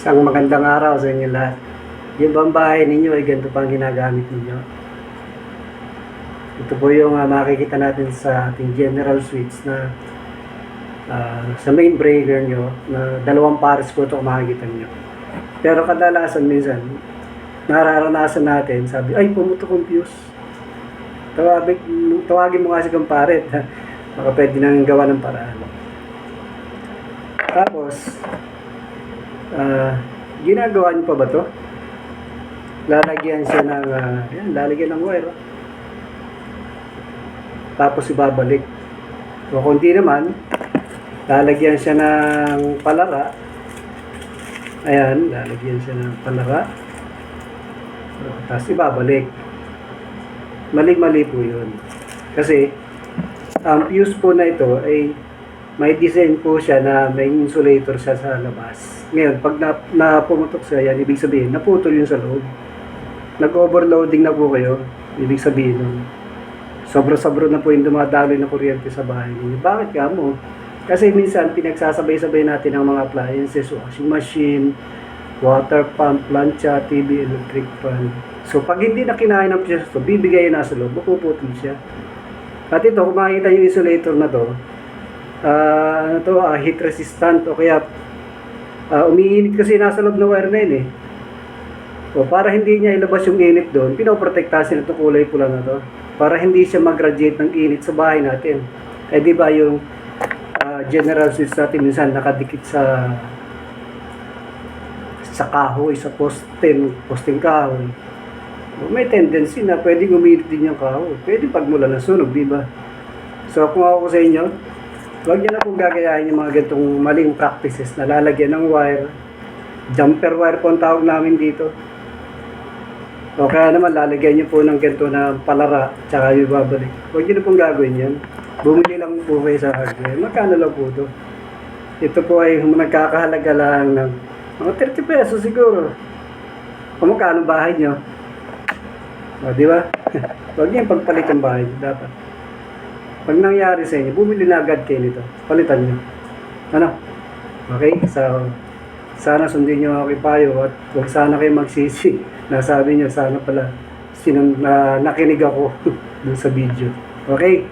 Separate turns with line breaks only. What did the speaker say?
Isang magandang araw sa inyo lahat. Yung bang bahay ninyo ay ganito pang ginagamit ninyo. Ito po yung ah, makikita natin sa ating general switch na ah, sa main breaker nyo na dalawang pares po ito makikita nyo. Pero kadalasan minsan, nararanasan natin, sabi, ay pumutok yung fuse. Tawagin, tawagin mo nga si kumparet. Baka pwede nang gawa ng paraan. Tapos, ah, ginagawa niyo pa ba to? Lalagyan siya ng, ah, yan, lalagyan ng wire. Tapos ibabalik. O kung di naman, lalagyan siya ng palara. Ayan, lalagyan siya ng palara. O, Tapos ibabalik. Mali-mali po yun. Kasi, ang fuse po na ito ay may design po siya na may insulator siya sa labas. Ngayon, pag na, na pumutok siya, yan, ibig sabihin, naputol yun sa loob. Nag-overloading na po kayo, ibig sabihin nun. Sobra-sobra na po yung dumadaloy na kuryente sa bahay ninyo. Bakit ka mo? Kasi minsan, pinagsasabay-sabay natin ang mga appliances, washing machine, water pump, plancha, TV, electric fan. So, pag hindi na kinain ng fuse to, bibigay na sa loob, mapuputol siya. At ito, kung makikita yung insulator na to, ah, ano to, ah, heat resistant o kaya ah, umiinit kasi nasa loob ng wire na yun eh. O para hindi niya ilabas yung init doon, pinoprotektasin itong kulay pula na to. Para hindi siya mag-radiate ng init sa bahay natin. Eh di ba yung ah, general switch natin minsan nakadikit sa sa kahoy, sa posting, posting kahoy. May tendency na pwedeng uminit din yung kahoy. Pwede pagmula ng sunog, di ba? So kung ako sa inyo, huwag niyo na pong gagayahin yung mga ganitong maling practices na lalagyan ng wire. Jumper wire po ang tawag namin dito. O kaya naman lalagyan niyo po ng ganito na palara tsaka yung babalik. Huwag niyo na pong gagawin yan. Bumili lang po kayo sa hardware. Magkano lang po ito? Ito po ay nagkakahalaga lang ng mga 30 pesos siguro. Kung magkano bahay niyo? O, di ba? Huwag niyo pagpalit ang bahay. Dapat. Pag nangyari sa inyo, bumili na agad kayo nito. Palitan nyo. Ano? Okay? So, sana sundin nyo ako Payo at huwag sana kayo magsisi. Nasabi nyo, sana pala sinun, na, nakinig ako dun sa video. Okay?